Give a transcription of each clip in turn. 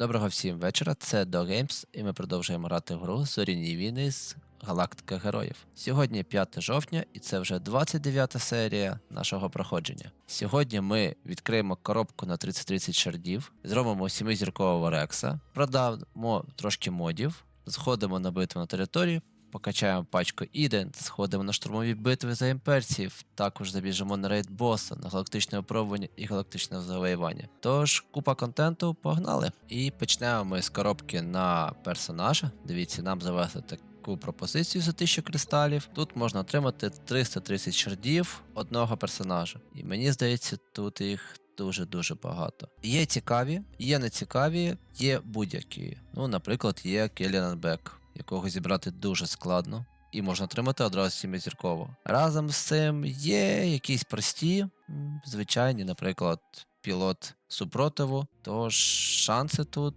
Доброго всім вечора, це DoGames, і ми продовжуємо грати в гру Зоріні війни з Галактика Героїв. Сьогодні 5 жовтня, і це вже 29 серія нашого проходження. Сьогодні ми відкриємо коробку на 30-30 шардів, зробимо 7-зіркового рекса, продамо трошки модів, сходимо на битву на території, покачаємо пачку Іден, сходимо на штурмові битви за імперців, також забіжимо на рейд боса, на галактичне опробування і галактичне завоювання. Тож, купа контенту, погнали! І почнемо ми з коробки на персонажа. Дивіться, нам завезли таку пропозицію за 1000 кристалів. Тут можна отримати 330 шардів одного персонажа. І мені здається, тут їх дуже-дуже багато. Є цікаві, є нецікаві, є будь-які. Ну, наприклад, є Келіан Бек, якого зібрати дуже складно. І можна отримати одразу сімизірково. Разом з цим є якісь прості, звичайні, наприклад, пілот супротиву. Тож шанси тут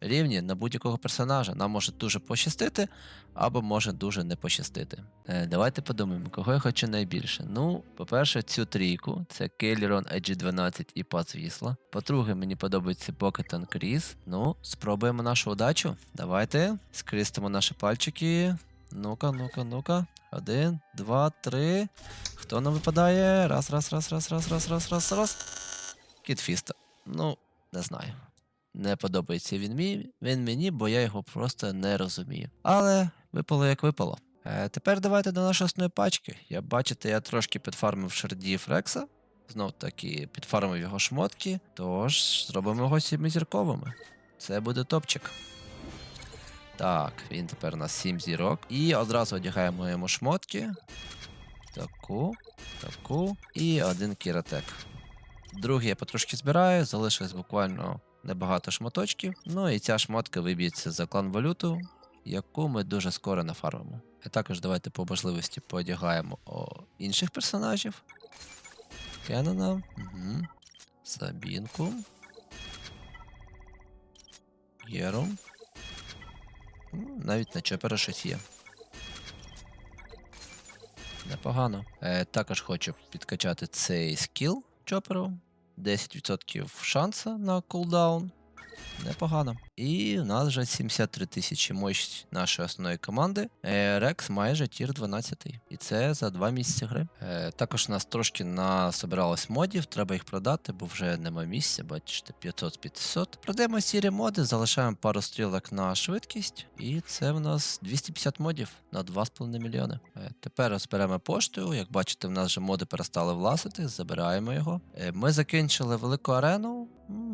рівні на будь-якого персонажа. Нам може дуже пощастити, або може дуже не пощастити. Е, давайте подумаємо, кого я хочу найбільше. Ну, по-перше, цю трійку це Келлерон AG12 і Пац Вісла. По-друге, мені подобається Покетон Кріс. Ну, спробуємо нашу удачу. Давайте скристимо наші пальчики. Ну-ка, ну-ка, ну-ка. Один, два, три. Хто нам випадає? Раз, раз, раз, раз, раз, раз, раз, раз, раз. Кітфіста. Ну, не знаю. Не подобається він мені, він мені, бо я його просто не розумію. Але випало як випало. Е, тепер давайте до нашої основної пачки. Як бачите, я трошки підфармив шардів Рекса. Знов таки підфармив його шмотки. Тож зробимо його сімизірковими. Це буде топчик. Так, він тепер у нас 7 зірок. І одразу одягаємо йому шмотки. Таку, таку. І один кіратек. Другий я потрошки збираю, залишилось буквально небагато шматочків. Ну і ця шмотка виб'ється за клан валюту, яку ми дуже скоро нафармимо. А також давайте по можливості поодягаємо о, інших персонажів. Кеннона, угу. Сабінку. Єру. Ну, Навіть на Чопера щось є. Непогано. Е, також хочу підкачати цей скіл Чоперу. 10% шанса на кулдаун. Непогано. І у нас вже 73 тисячі мощь нашої основної команди. Е, Рекс майже тір 12. І це за 2 місяці гри. Е, також у нас трошки насобиралось модів, треба їх продати, бо вже нема місця, бачите, 500-500. Продаємо сірі моди, залишаємо пару стрілок на швидкість. І це в нас 250 модів на 2,5 мільйони. Е, тепер розберемо поштою. Як бачите, в нас вже моди перестали власити, забираємо його. Ми закінчили велику арену.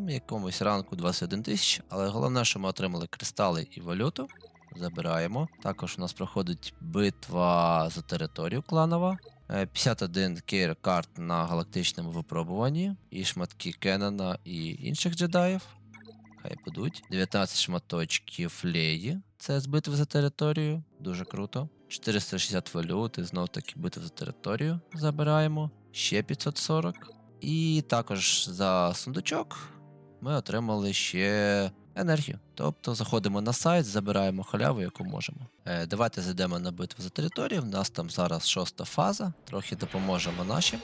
Якомусь ранку 21 тисяч, але головне, що ми отримали кристали і валюту. Забираємо. Також у нас проходить битва за територію кланова. Е, 51 кейр карт на галактичному випробуванні, і шматки Кеннона і інших джедаїв. Хай будуть. 19 шматочків Леї. Це з битви за територію. Дуже круто. 460 валюти, знов таки битва за територію. Забираємо. Ще 540. І також за сундучок ми отримали ще енергію. Тобто заходимо на сайт, забираємо халяву, яку можемо. Е, давайте зайдемо на битву за територію. В нас там зараз шоста фаза. Трохи допоможемо нашим.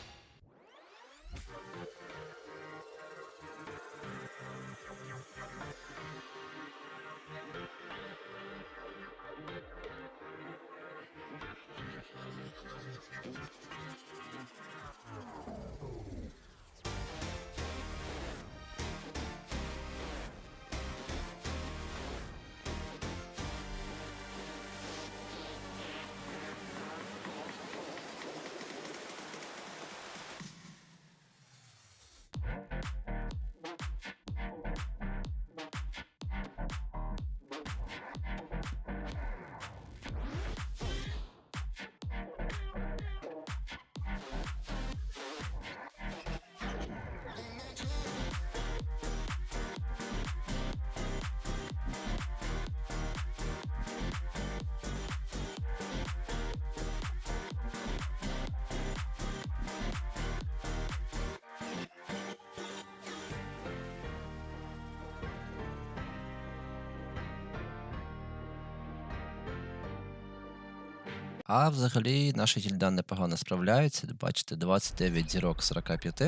А взагалі наша гільда непогано справляється. Бачите, 29 зірок 45.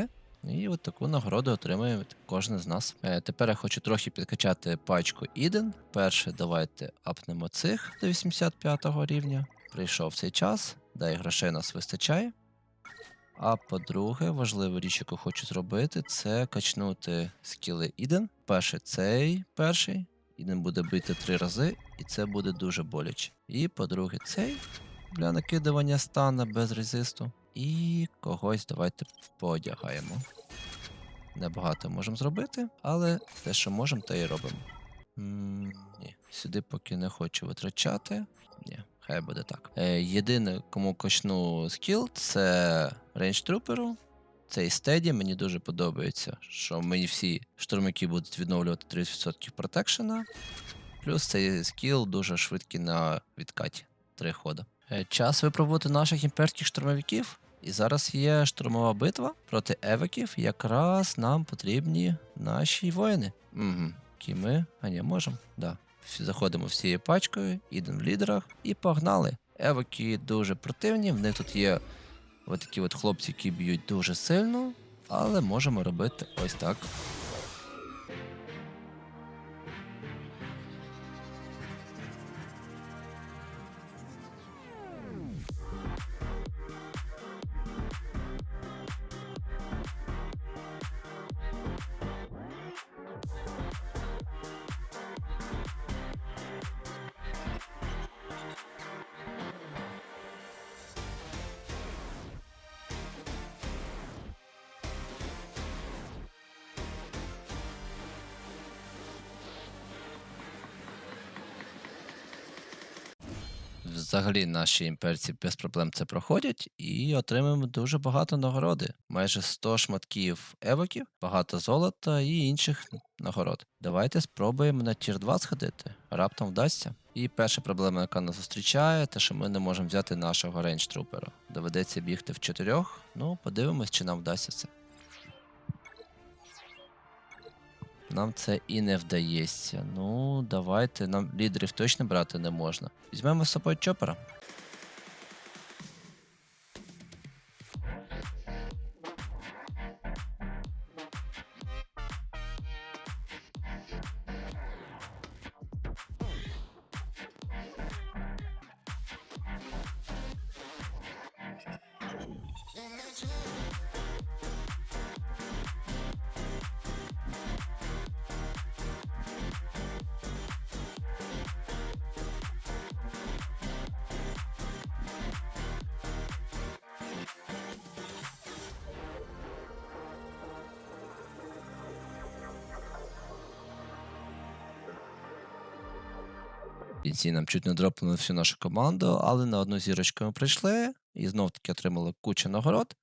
І от таку нагороду отримує кожен з нас. Е, тепер я хочу трохи підкачати пачку Іден. Перше, давайте апнемо цих до 85 рівня. Прийшов цей час, да і грошей нас вистачає. А по-друге, важлива річ, яку хочу зробити, це качнути скіли Іден. Перший цей перший. Іден буде бити три рази, і це буде дуже боляче. І по-друге, цей для накидування стана без резисту. І когось давайте поодягаємо. Небагато можемо зробити, але те, що можемо, те і робимо. м ні, сюди поки не хочу витрачати. Ні, хай буде так. Е, єдине, кому качну скіл, це рейндж труперу. Цей стеді мені дуже подобається, що мені всі штурмики будуть відновлювати 30% протекшена. Плюс цей скіл дуже швидкий на відкаті. Три хода. Е, Час випробувати наших імперських штурмовиків. І зараз є штурмова битва проти еваків. Якраз нам потрібні наші воїни. Угу. Які ми. А ні, можемо. Да. Заходимо всією пачкою, ідемо в лідерах і погнали. Еваки дуже противні. В них тут є от такі от хлопці, які б'ють дуже сильно, але можемо робити ось так. Взагалі наші імперці без проблем це проходять і отримуємо дуже багато нагороди. Майже 100 шматків евоків, багато золота і інших нагород. Давайте спробуємо на тір 2 сходити. Раптом вдасться. І перша проблема, яка нас зустрічає, те, що ми не можемо взяти нашого рейндж трупера. Доведеться бігти в чотирьох. Ну, подивимось, чи нам вдасться це. Нам це і не вдається. Ну, давайте. Нам лідерів точно брати не можна. Візьмемо з собою чопера. В кінці нам чуть не дропнули всю нашу команду, але на одну зірочку ми прийшли і знов таки отримали кучу нагород.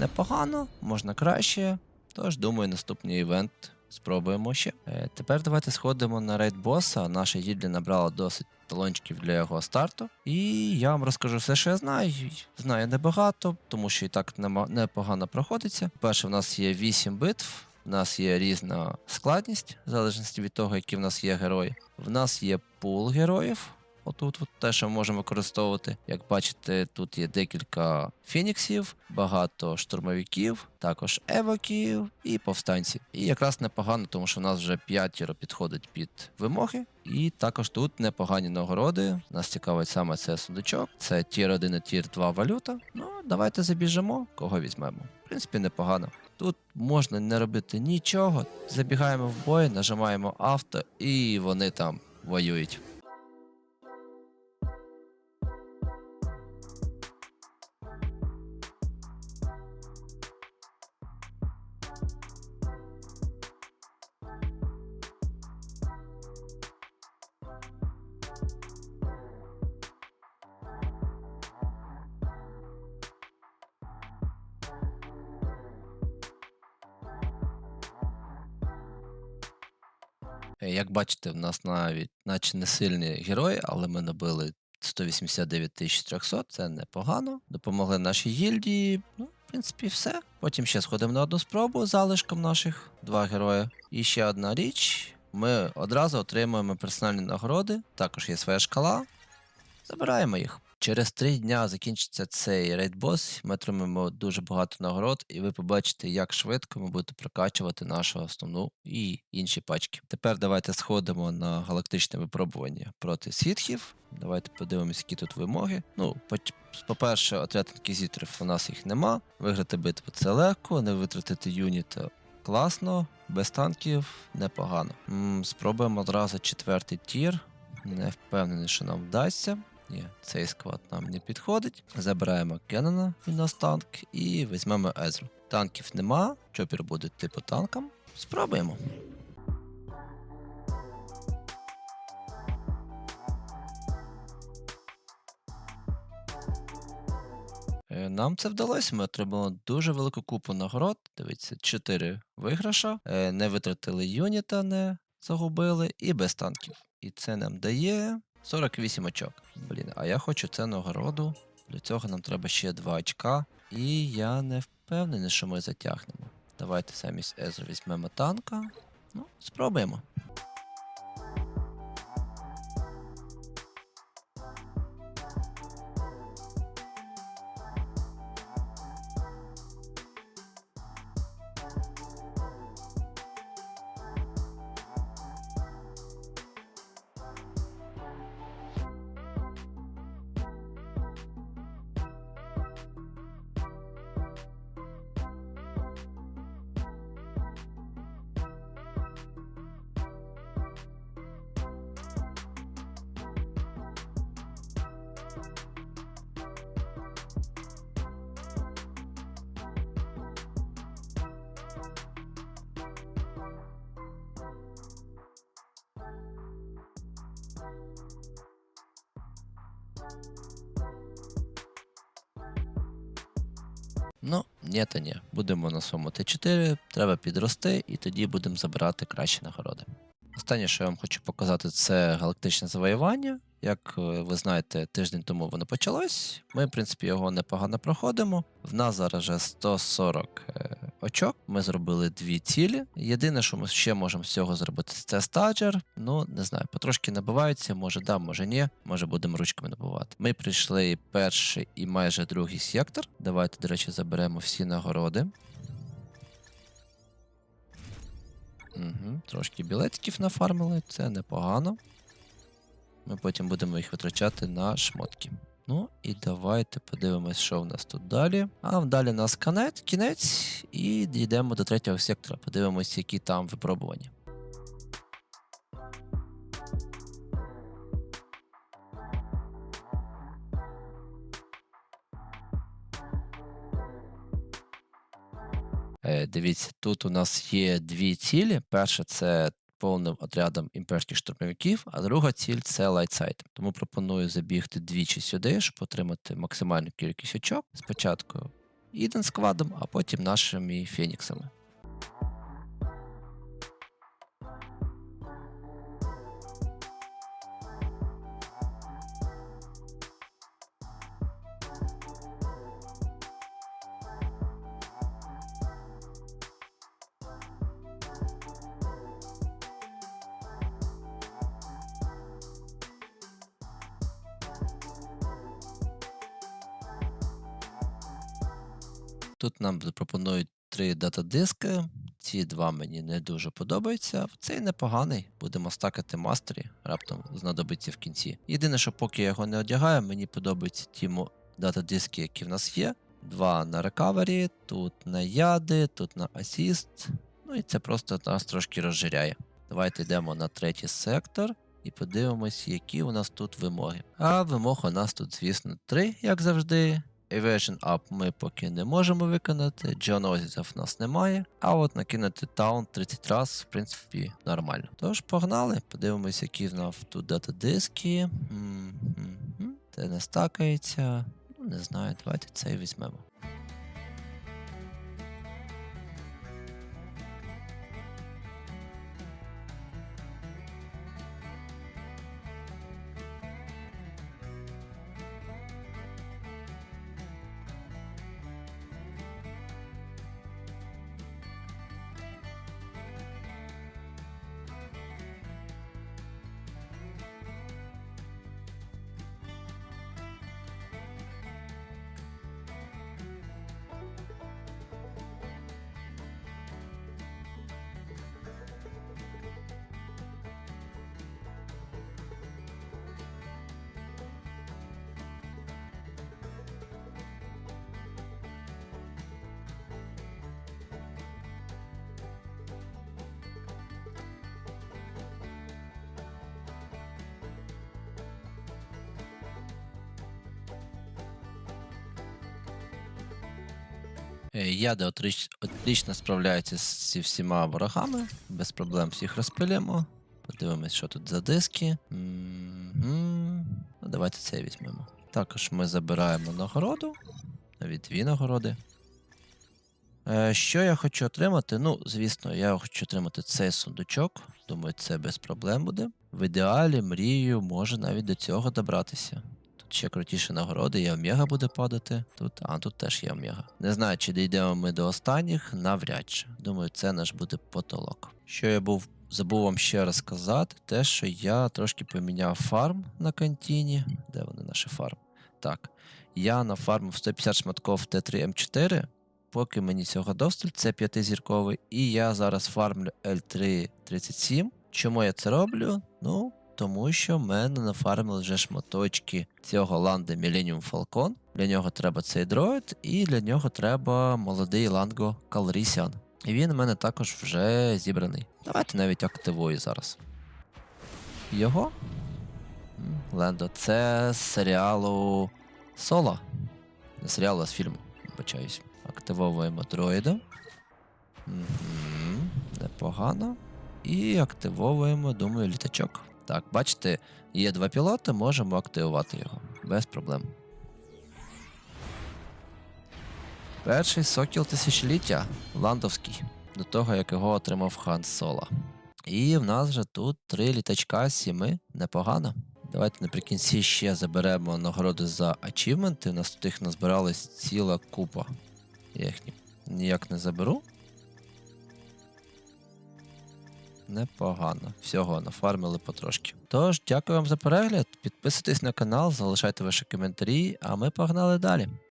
Непогано, можна краще. Тож, думаю, наступний івент спробуємо ще. Е, тепер давайте сходимо на рейд боса. Наша гільдія набрала досить талончиків для його старту. І я вам розкажу все, що я знаю. Знаю небагато, тому що і так непогано проходиться. Перше, в нас є 8 битв. В нас є різна складність, в залежності від того, які в нас є герої. В нас є пул героїв. Отут от те, що ми можемо використовувати. Як бачите, тут є декілька фініксів, багато штурмовиків, також евоків і повстанців. І якраз непогано, тому що в нас вже п'ятеро підходить під вимоги. І також тут непогані нагороди. Нас цікавить саме це сундучок. Це тір 1 і тір 2 валюта. Ну, давайте забіжимо, кого візьмемо. В принципі, непогано. Тут можна не робити нічого. Забігаємо в бой, нажимаємо авто, і вони там воюють. Як бачите, в нас навіть наче не сильні герої, але ми набили 189 300. Це непогано. Допомогли нашій гільдії. Ну, в принципі, все. Потім ще сходимо на одну спробу залишком наших два герої. І ще одна річ. Ми одразу отримуємо персональні нагороди. Також є своя шкала. Забираємо їх. Через три дня закінчиться цей рейд-бос, ми отримаємо дуже багато нагород, і ви побачите, як швидко ми будете прокачувати нашу основну і інші пачки. Тепер давайте сходимо на галактичне випробування проти сітхів. Давайте подивимося, які тут вимоги. Ну, по-перше, отряд інквізиторів у нас їх нема. Виграти битву це легко, не витратити юніта класно, без танків непогано. м спробуємо одразу четвертий тір. Не впевнений, що нам вдасться. Ні, цей склад нам не підходить. Забираємо Кеннона, він нас танк, і візьмемо Езру. Танків нема, чопір буде типу танком. Спробуємо. Е, Нам це вдалося. Ми отримали дуже велику купу нагород. Дивіться, 4 виграша. Е, Не витратили юніта, не загубили, і без танків. І це нам дає 48 очок. Блін, а я хочу це нагороду. Для цього нам треба ще 2 очка. І я не впевнений, що ми затягнемо. Давайте замість Езу візьмемо танка. Ну, спробуємо. Ну, ні, та ні. Будемо на своєму Т4, треба підрости, і тоді будемо забирати кращі нагороди. Останнє, що я вам хочу показати, це галактичне завоювання. Як е, ви знаєте, тиждень тому воно почалось. Ми, в принципі, його непогано проходимо. В нас зараз вже 140 е, очок. Ми зробили дві цілі. Єдине, що ми ще можемо з цього зробити, це стаджер. Ну, не знаю, потрошки набиваються, може да, може ні. Може будемо ручками набивати. Ми прийшли перший і майже другий сектор. Давайте, до речі, заберемо всі нагороди. Угу, трошки білетиків нафармили, це непогано. Ми потім будемо їх витрачати на шмотки. Ну і давайте подивимось, що в нас тут далі. А далі у нас канет, кінець, і дійдемо до третього сектора. Подивимось, які там випробування. Е, дивіться, тут у нас є дві цілі. Перша це повним отрядом імперських штурмовиків, а друга ціль це лайтсайд. Тому пропоную забігти двічі сюди, щоб отримати максимальну кількість очок. Спочатку Іден складом, а потім нашими феніксами. Тут нам запропонують три дата-диски. Ці два мені не дуже подобаються. Цей непоганий. Будемо стакати мастері, раптом знадобиться в кінці. Єдине, що поки я його не одягаю, мені подобаються ті дата-диски, які в нас є. Два на рекавері, тут на яди, тут на асіст. Ну і це просто нас трошки розжиряє. Давайте йдемо на третій сектор і подивимось, які у нас тут вимоги. А вимог у нас тут, звісно, три, як завжди. Evasion Up ми поки не можемо виконати, Geonosis в нас немає, а от накинути таун 30 раз, в принципі, нормально. Тож погнали, подивимось, які в нас тут дата-диски. Це не стакається. Не знаю, давайте цей візьмемо. Яди отріч- отлично справляється з зі всіма ворогами, без проблем всіх розпилимо. Подивимось, що тут за диски. Ну, давайте це візьмемо. Також ми забираємо нагороду. Навіть дві нагороди. Е, що я хочу отримати? Ну, звісно, я хочу отримати цей сундучок. Думаю, це без проблем буде. В ідеалі, мрію, може навіть до цього добратися. Ще крутіші нагороди, і омега буде падати. Тут, а тут теж є омега. Не знаю, чи дійдемо ми до останніх, навряд чи. Думаю, це наш буде потолок. Що я був забув вам ще раз сказати, те, що я трошки поміняв фарм на кантіні. Де вони наші фарм? Так. Я нафармив 150 шматков Т3М4, поки мені цього досталь, це п'ятизірковий, і я зараз фармлю L337. Чому я це роблю? Ну, тому що в мене нафармили вже шматочки цього ланди Millennium Falcon. Для нього треба цей дроїд, і для нього треба молодий ланго Калрісіан. І він у мене також вже зібраний. Давайте навіть активую зараз. Його? Лендо, це з серіалу Соло. Не серіалу, а з фільму. Вибачаюсь. Активовуємо дроїда. Угу, непогано. І активовуємо, думаю, літачок. Так, бачите, є два пілоти, можемо активувати його. Без проблем. Перший сокіл тисячоліття ландовський. До того, як його отримав Хан Соло. І в нас же тут три літачка сіми. Непогано. Давайте наприкінці ще заберемо нагороди за ачівменти. У нас тут їх назбиралась ціла купа. Я їх ніяк не заберу. Непогано. Всього нафармили потрошки. Тож, дякую вам за перегляд. Підписуйтесь на канал, залишайте ваші коментарі, а ми погнали далі.